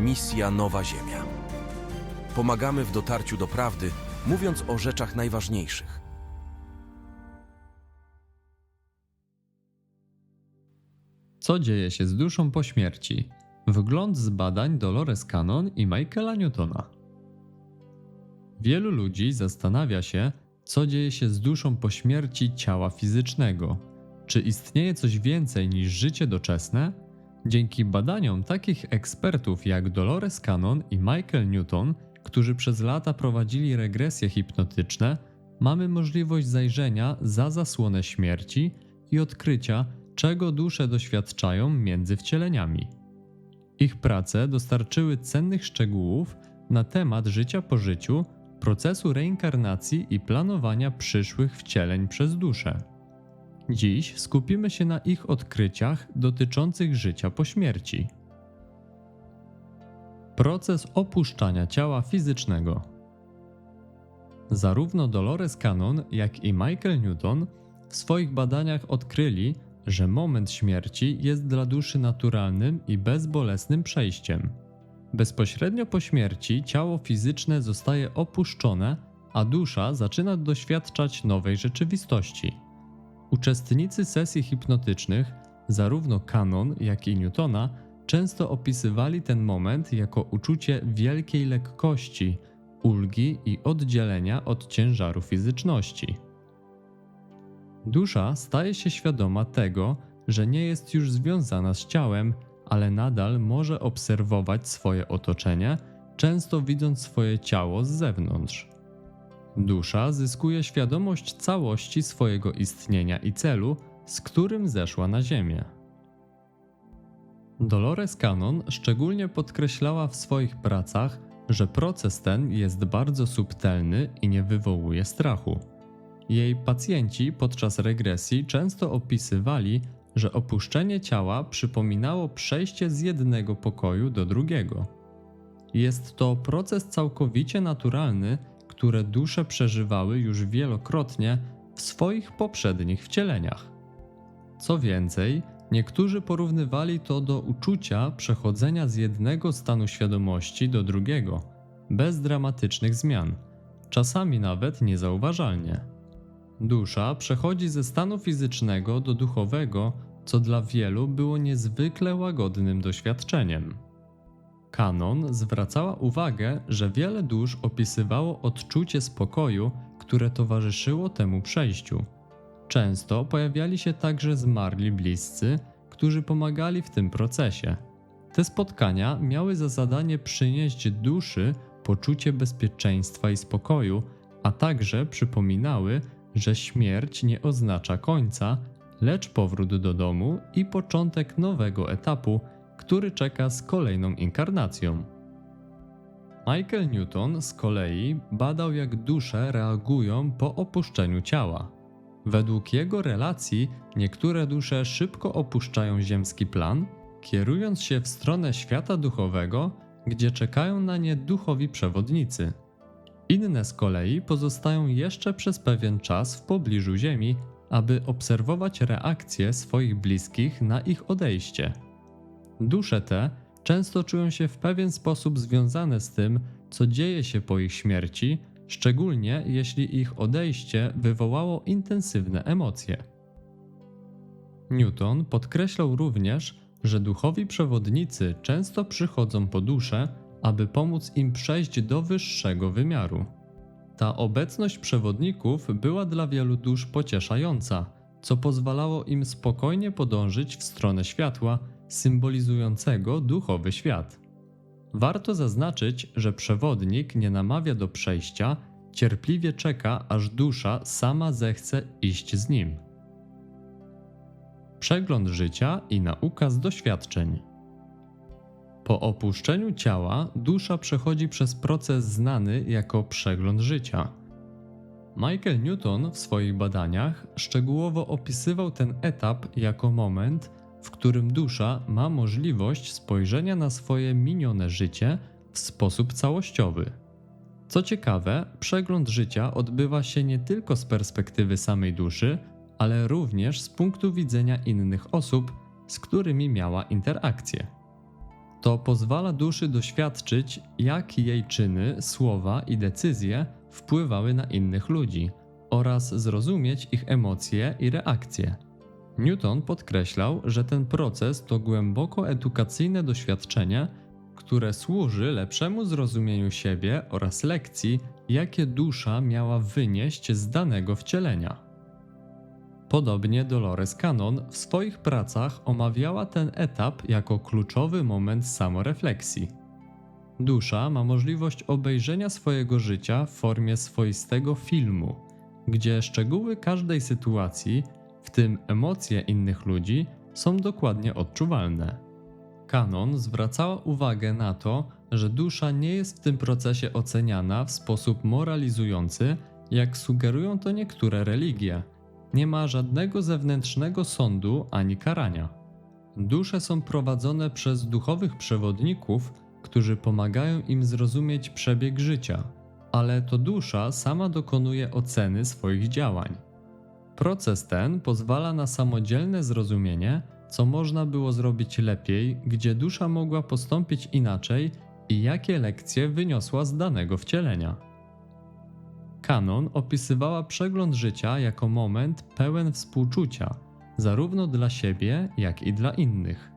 Misja Nowa Ziemia. Pomagamy w dotarciu do prawdy, mówiąc o rzeczach najważniejszych. Co dzieje się z duszą po śmierci? Wgląd z badań Dolores Cannon i Michaela Newtona. Wielu ludzi zastanawia się, co dzieje się z duszą po śmierci ciała fizycznego. Czy istnieje coś więcej niż życie doczesne? Dzięki badaniom takich ekspertów jak Dolores Cannon i Michael Newton, którzy przez lata prowadzili regresje hipnotyczne, mamy możliwość zajrzenia za zasłonę śmierci i odkrycia, czego dusze doświadczają między wcieleniami. Ich prace dostarczyły cennych szczegółów na temat życia po życiu, procesu reinkarnacji i planowania przyszłych wcieleń przez duszę. Dziś skupimy się na ich odkryciach dotyczących życia po śmierci. Proces opuszczania ciała fizycznego. Zarówno Dolores Cannon, jak i Michael Newton w swoich badaniach odkryli, że moment śmierci jest dla duszy naturalnym i bezbolesnym przejściem. Bezpośrednio po śmierci ciało fizyczne zostaje opuszczone, a dusza zaczyna doświadczać nowej rzeczywistości. Uczestnicy sesji hipnotycznych, zarówno Canon, jak i Newtona, często opisywali ten moment jako uczucie wielkiej lekkości, ulgi i oddzielenia od ciężaru fizyczności. Dusza staje się świadoma tego, że nie jest już związana z ciałem, ale nadal może obserwować swoje otoczenie, często widząc swoje ciało z zewnątrz. Dusza zyskuje świadomość całości swojego istnienia i celu, z którym zeszła na Ziemię. Dolores Cannon szczególnie podkreślała w swoich pracach, że proces ten jest bardzo subtelny i nie wywołuje strachu. Jej pacjenci podczas regresji często opisywali, że opuszczenie ciała przypominało przejście z jednego pokoju do drugiego. Jest to proces całkowicie naturalny, które dusze przeżywały już wielokrotnie w swoich poprzednich wcieleniach. Co więcej, niektórzy porównywali to do uczucia przechodzenia z jednego stanu świadomości do drugiego, bez dramatycznych zmian, czasami nawet niezauważalnie. Dusza przechodzi ze stanu fizycznego do duchowego, co dla wielu było niezwykle łagodnym doświadczeniem. Kanon zwracała uwagę, że wiele dusz opisywało odczucie spokoju, które towarzyszyło temu przejściu. Często pojawiali się także zmarli bliscy, którzy pomagali w tym procesie. Te spotkania miały za zadanie przynieść duszy poczucie bezpieczeństwa i spokoju, a także przypominały, że śmierć nie oznacza końca, lecz powrót do domu i początek nowego etapu, który czeka z kolejną inkarnacją. Michael Newton z kolei badał, jak dusze reagują po opuszczeniu ciała. Według jego relacji, niektóre dusze szybko opuszczają ziemski plan, kierując się w stronę świata duchowego, gdzie czekają na nie duchowi przewodnicy. Inne z kolei pozostają jeszcze przez pewien czas w pobliżu Ziemi, aby obserwować reakcje swoich bliskich na ich odejście. Dusze te często czują się w pewien sposób związane z tym, co dzieje się po ich śmierci, szczególnie jeśli ich odejście wywołało intensywne emocje. Newton podkreślał również, że duchowi przewodnicy często przychodzą po duszę, aby pomóc im przejść do wyższego wymiaru. Ta obecność przewodników była dla wielu dusz pocieszająca, co pozwalało im spokojnie podążyć w stronę światła, symbolizującego duchowy świat. Warto zaznaczyć, że przewodnik nie namawia do przejścia, cierpliwie czeka, aż dusza sama zechce iść z nim. Przegląd życia i nauka z doświadczeń. Po opuszczeniu ciała dusza przechodzi przez proces znany jako przegląd życia. Michael Newton w swoich badaniach szczegółowo opisywał ten etap jako moment, w którym dusza ma możliwość spojrzenia na swoje minione życie w sposób całościowy. Co ciekawe, przegląd życia odbywa się nie tylko z perspektywy samej duszy, ale również z punktu widzenia innych osób, z którymi miała interakcję. To pozwala duszy doświadczyć, jak jej czyny, słowa i decyzje wpływały na innych ludzi oraz zrozumieć ich emocje i reakcje. Newton podkreślał, że ten proces to głęboko edukacyjne doświadczenie, które służy lepszemu zrozumieniu siebie oraz lekcji, jakie dusza miała wynieść z danego wcielenia. Podobnie Dolores Cannon w swoich pracach omawiała ten etap jako kluczowy moment samorefleksji. Dusza ma możliwość obejrzenia swojego życia w formie swoistego filmu, gdzie szczegóły każdej sytuacji, w tym emocje innych ludzi, są dokładnie odczuwalne. Kanon zwracała uwagę na to, że dusza nie jest w tym procesie oceniana w sposób moralizujący, jak sugerują to niektóre religie. Nie ma żadnego zewnętrznego sądu ani karania. Dusze są prowadzone przez duchowych przewodników, którzy pomagają im zrozumieć przebieg życia, ale to dusza sama dokonuje oceny swoich działań. Proces ten pozwala na samodzielne zrozumienie, co można było zrobić lepiej, gdzie dusza mogła postąpić inaczej i jakie lekcje wyniosła z danego wcielenia. Kanon opisywała przegląd życia jako moment pełen współczucia, zarówno dla siebie, jak i dla innych.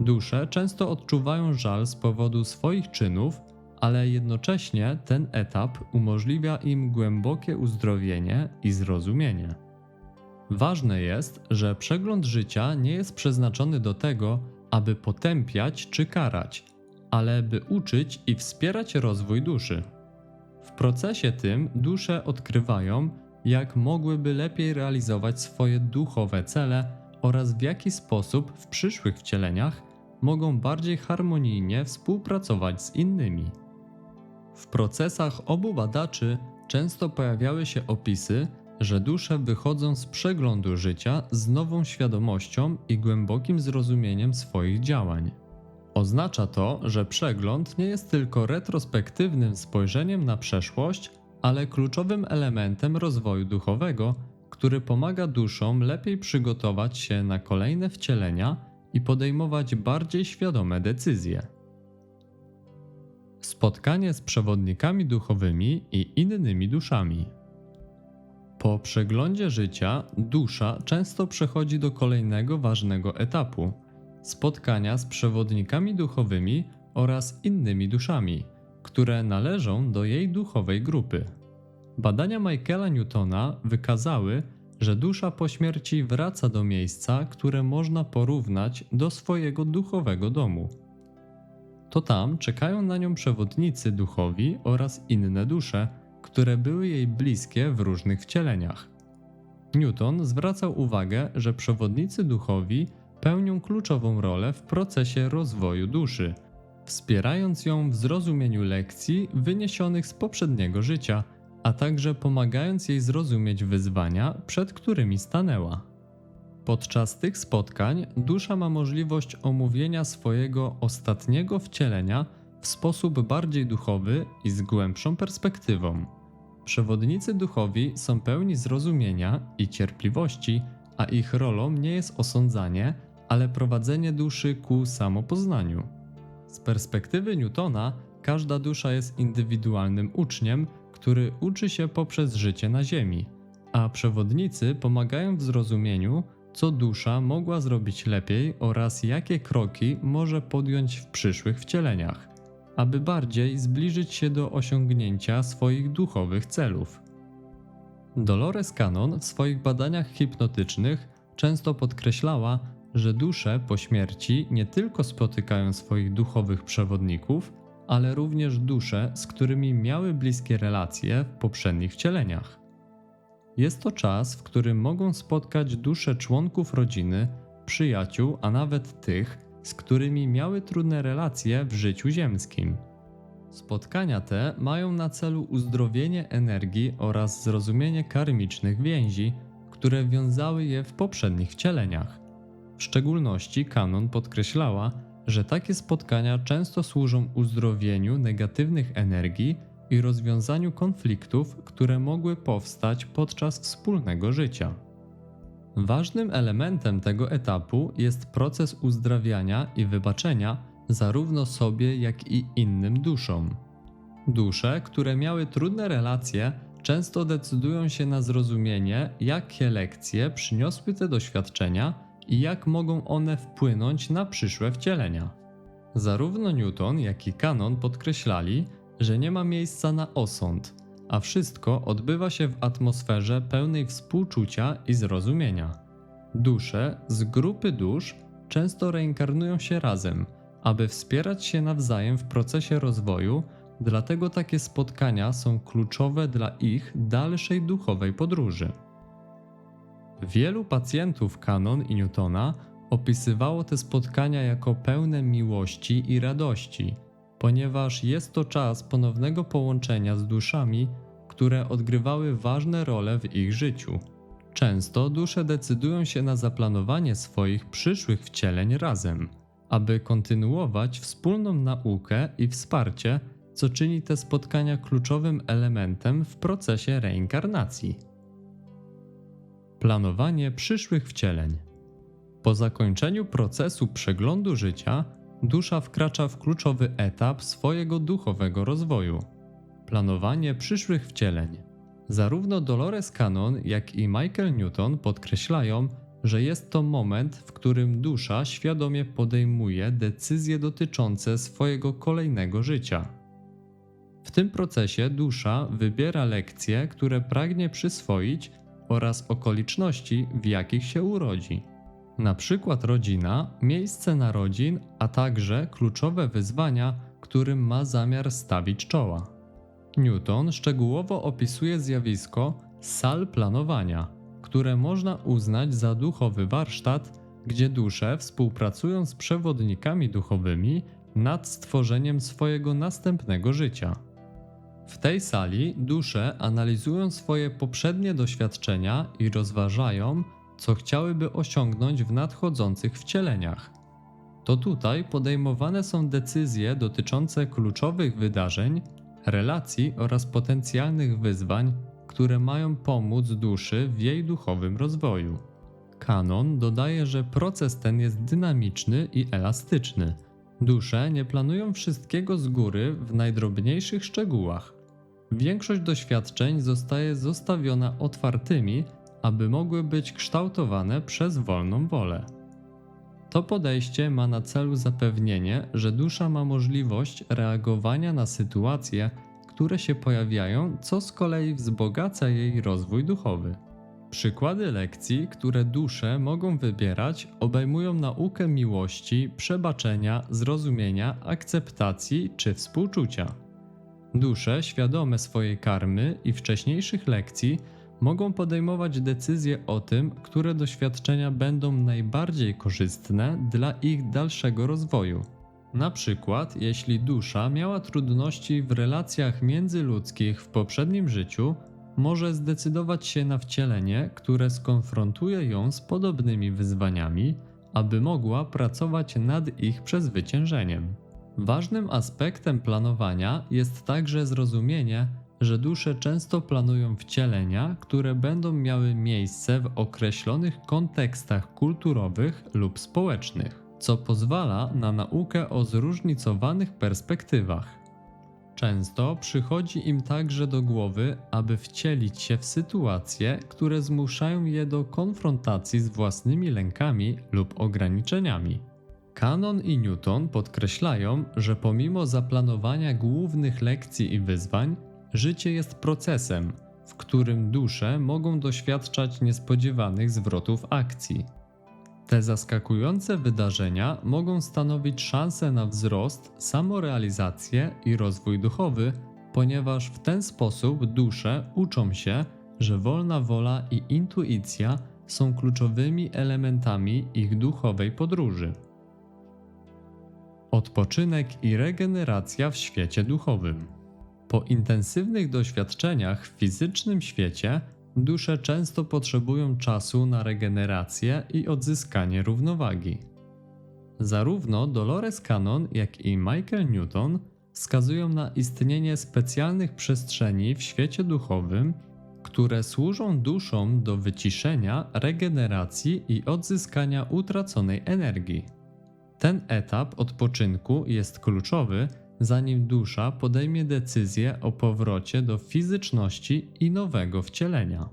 Dusze często odczuwają żal z powodu swoich czynów, ale jednocześnie ten etap umożliwia im głębokie uzdrowienie i zrozumienie. Ważne jest, że przegląd życia nie jest przeznaczony do tego, aby potępiać czy karać, ale by uczyć i wspierać rozwój duszy. W procesie tym dusze odkrywają, jak mogłyby lepiej realizować swoje duchowe cele oraz w jaki sposób w przyszłych wcieleniach mogą bardziej harmonijnie współpracować z innymi. W procesach obu badaczy często pojawiały się opisy, że dusze wychodzą z przeglądu życia z nową świadomością i głębokim zrozumieniem swoich działań. Oznacza to, że przegląd nie jest tylko retrospektywnym spojrzeniem na przeszłość, ale kluczowym elementem rozwoju duchowego, który pomaga duszom lepiej przygotować się na kolejne wcielenia i podejmować bardziej świadome decyzje. Spotkanie z przewodnikami duchowymi i innymi duszami. Po przeglądzie życia dusza często przechodzi do kolejnego ważnego etapu spotkania z przewodnikami duchowymi oraz innymi duszami, które należą do jej duchowej grupy. Badania Michaela Newtona wykazały, że dusza po śmierci wraca do miejsca, które można porównać do swojego duchowego domu. To tam czekają na nią przewodnicy duchowi oraz inne dusze, które były jej bliskie w różnych wcieleniach. Newton zwracał uwagę, że przewodnicy duchowi pełnią kluczową rolę w procesie rozwoju duszy, wspierając ją w zrozumieniu lekcji wyniesionych z poprzedniego życia, a także pomagając jej zrozumieć wyzwania, przed którymi stanęła. Podczas tych spotkań dusza ma możliwość omówienia swojego ostatniego wcielenia w sposób bardziej duchowy i z głębszą perspektywą. Przewodnicy duchowi są pełni zrozumienia i cierpliwości, a ich rolą nie jest osądzanie, ale prowadzenie duszy ku samopoznaniu. Z perspektywy Newtona, każda dusza jest indywidualnym uczniem, który uczy się poprzez życie na Ziemi, a przewodnicy pomagają w zrozumieniu, co dusza mogła zrobić lepiej oraz jakie kroki może podjąć w przyszłych wcieleniach, aby bardziej zbliżyć się do osiągnięcia swoich duchowych celów. Dolores Cannon w swoich badaniach hipnotycznych często podkreślała, że dusze po śmierci nie tylko spotykają swoich duchowych przewodników, ale również dusze, z którymi miały bliskie relacje w poprzednich wcieleniach. Jest to czas, w którym mogą spotkać dusze członków rodziny, przyjaciół, a nawet tych, z którymi miały trudne relacje w życiu ziemskim. Spotkania te mają na celu uzdrowienie energii oraz zrozumienie karmicznych więzi, które wiązały je w poprzednich wcieleniach. W szczególności kanon podkreślała, że takie spotkania często służą uzdrowieniu negatywnych energii i rozwiązaniu konfliktów, które mogły powstać podczas wspólnego życia. Ważnym elementem tego etapu jest proces uzdrawiania i wybaczenia, zarówno sobie, jak i innym duszom. Dusze, które miały trudne relacje, często decydują się na zrozumienie, jakie lekcje przyniosły te doświadczenia i jak mogą one wpłynąć na przyszłe wcielenia. Zarówno Newton, jak i Kanon podkreślali, że nie ma miejsca na osąd, a wszystko odbywa się w atmosferze pełnej współczucia i zrozumienia. Dusze z grupy dusz często reinkarnują się razem, aby wspierać się nawzajem w procesie rozwoju, dlatego takie spotkania są kluczowe dla ich dalszej duchowej podróży. Wielu pacjentów Kanon i Newtona opisywało te spotkania jako pełne miłości i radości, ponieważ jest to czas ponownego połączenia z duszami, które odgrywały ważne role w ich życiu. Często dusze decydują się na zaplanowanie swoich przyszłych wcieleń razem, aby kontynuować wspólną naukę i wsparcie, co czyni te spotkania kluczowym elementem w procesie reinkarnacji. Planowanie przyszłych wcieleń. Po zakończeniu procesu przeglądu życia, dusza wkracza w kluczowy etap swojego duchowego rozwoju planowanie przyszłych wcieleń. Zarówno Dolores Cannon, jak i Michael Newton podkreślają, że jest to moment, w którym dusza świadomie podejmuje decyzje dotyczące swojego kolejnego życia. W tym procesie dusza wybiera lekcje, które pragnie przyswoić oraz okoliczności, w jakich się urodzi. Na przykład rodzina, miejsce narodzin, a także kluczowe wyzwania, którym ma zamiar stawić czoła. Newton szczegółowo opisuje zjawisko sal planowania, które można uznać za duchowy warsztat, gdzie dusze współpracują z przewodnikami duchowymi nad stworzeniem swojego następnego życia. W tej sali dusze analizują swoje poprzednie doświadczenia i rozważają, co chciałyby osiągnąć w nadchodzących wcieleniach. To tutaj podejmowane są decyzje dotyczące kluczowych wydarzeń, relacji oraz potencjalnych wyzwań, które mają pomóc duszy w jej duchowym rozwoju. Kanon dodaje, że proces ten jest dynamiczny i elastyczny. Dusze nie planują wszystkiego z góry w najdrobniejszych szczegółach. Większość doświadczeń zostaje zostawiona otwartymi, aby mogły być kształtowane przez wolną wolę. To podejście ma na celu zapewnienie, że dusza ma możliwość reagowania na sytuacje, które się pojawiają, co z kolei wzbogaca jej rozwój duchowy. Przykłady lekcji, które dusze mogą wybierać, obejmują naukę miłości, przebaczenia, zrozumienia, akceptacji czy współczucia. Dusze, świadome swojej karmy i wcześniejszych lekcji, mogą podejmować decyzje o tym, które doświadczenia będą najbardziej korzystne dla ich dalszego rozwoju. Na przykład, jeśli dusza miała trudności w relacjach międzyludzkich w poprzednim życiu, może zdecydować się na wcielenie, które skonfrontuje ją z podobnymi wyzwaniami, aby mogła pracować nad ich przezwyciężeniem. Ważnym aspektem planowania jest także zrozumienie, że dusze często planują wcielenia, które będą miały miejsce w określonych kontekstach kulturowych lub społecznych, co pozwala na naukę o zróżnicowanych perspektywach. Często przychodzi im także do głowy, aby wcielić się w sytuacje, które zmuszają je do konfrontacji z własnymi lękami lub ograniczeniami. Kanon i Newton podkreślają, że pomimo zaplanowania głównych lekcji i wyzwań, Życie jest procesem, w którym dusze mogą doświadczać niespodziewanych zwrotów akcji. Te zaskakujące wydarzenia mogą stanowić szansę na wzrost, samorealizację i rozwój duchowy, ponieważ w ten sposób dusze uczą się, że wolna wola i intuicja są kluczowymi elementami ich duchowej podróży. Odpoczynek i regeneracja w świecie duchowym. Po intensywnych doświadczeniach w fizycznym świecie, dusze często potrzebują czasu na regenerację i odzyskanie równowagi. Zarówno Dolores Cannon, jak i Michael Newton wskazują na istnienie specjalnych przestrzeni w świecie duchowym, które służą duszom do wyciszenia, regeneracji i odzyskania utraconej energii. Ten etap odpoczynku jest kluczowy, zanim dusza podejmie decyzję o powrocie do fizyczności i nowego wcielenia.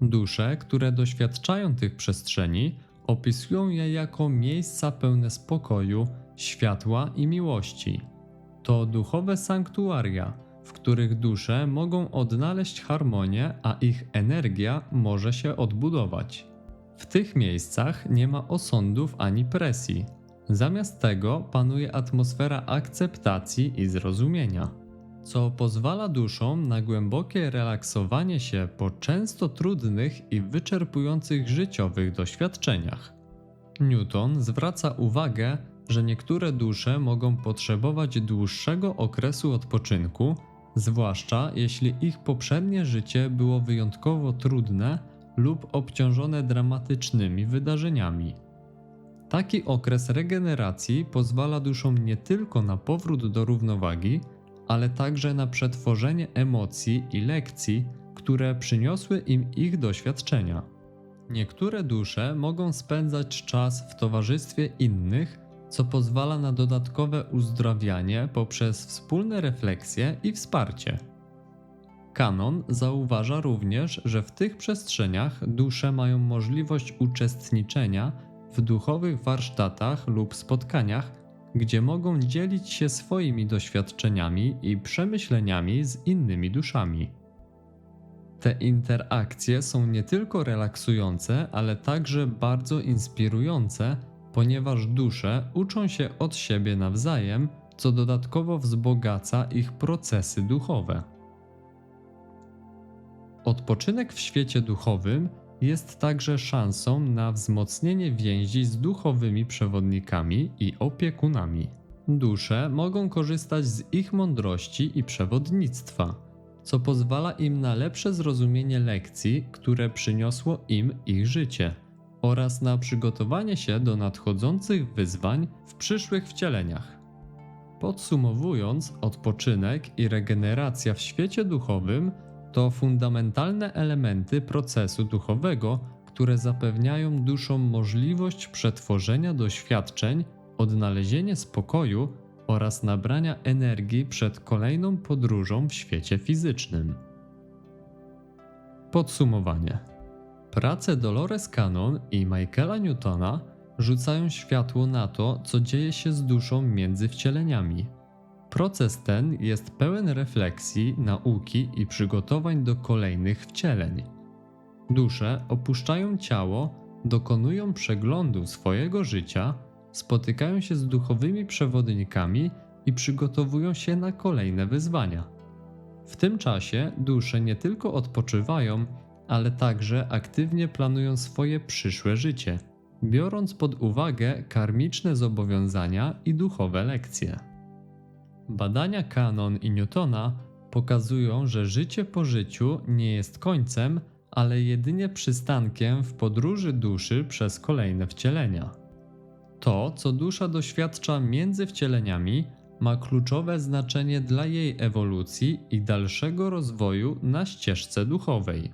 Dusze, które doświadczają tych przestrzeni, opisują je jako miejsca pełne spokoju, światła i miłości. To duchowe sanktuaria, w których dusze mogą odnaleźć harmonię, a ich energia może się odbudować. W tych miejscach nie ma osądów ani presji. Zamiast tego panuje atmosfera akceptacji i zrozumienia, co pozwala duszom na głębokie relaksowanie się po często trudnych i wyczerpujących życiowych doświadczeniach. Newton zwraca uwagę, że niektóre dusze mogą potrzebować dłuższego okresu odpoczynku, zwłaszcza jeśli ich poprzednie życie było wyjątkowo trudne lub obciążone dramatycznymi wydarzeniami. Taki okres regeneracji pozwala duszom nie tylko na powrót do równowagi, ale także na przetworzenie emocji i lekcji, które przyniosły im ich doświadczenia. Niektóre dusze mogą spędzać czas w towarzystwie innych, co pozwala na dodatkowe uzdrawianie poprzez wspólne refleksje i wsparcie. Kanon zauważa również, że w tych przestrzeniach dusze mają możliwość uczestniczenia w duchowych warsztatach lub spotkaniach, gdzie mogą dzielić się swoimi doświadczeniami i przemyśleniami z innymi duszami. Te interakcje są nie tylko relaksujące, ale także bardzo inspirujące, ponieważ dusze uczą się od siebie nawzajem, co dodatkowo wzbogaca ich procesy duchowe. Odpoczynek w świecie duchowym jest także szansą na wzmocnienie więzi z duchowymi przewodnikami i opiekunami. Dusze mogą korzystać z ich mądrości i przewodnictwa, co pozwala im na lepsze zrozumienie lekcji, które przyniosło im ich życie, oraz na przygotowanie się do nadchodzących wyzwań w przyszłych wcieleniach. Podsumowując, odpoczynek i regeneracja w świecie duchowym to fundamentalne elementy procesu duchowego, które zapewniają duszom możliwość przetworzenia doświadczeń, odnalezienie spokoju oraz nabrania energii przed kolejną podróżą w świecie fizycznym. Podsumowanie. Prace Dolores Cannon i Michaela Newtona rzucają światło na to, co dzieje się z duszą między wcieleniami. Proces ten jest pełen refleksji, nauki i przygotowań do kolejnych wcieleń. Dusze opuszczają ciało, dokonują przeglądu swojego życia, spotykają się z duchowymi przewodnikami i przygotowują się na kolejne wyzwania. W tym czasie dusze nie tylko odpoczywają, ale także aktywnie planują swoje przyszłe życie, biorąc pod uwagę karmiczne zobowiązania i duchowe lekcje. Badania Canon i Newtona pokazują, że życie po życiu nie jest końcem, ale jedynie przystankiem w podróży duszy przez kolejne wcielenia. To, co dusza doświadcza między wcieleniami, ma kluczowe znaczenie dla jej ewolucji i dalszego rozwoju na ścieżce duchowej.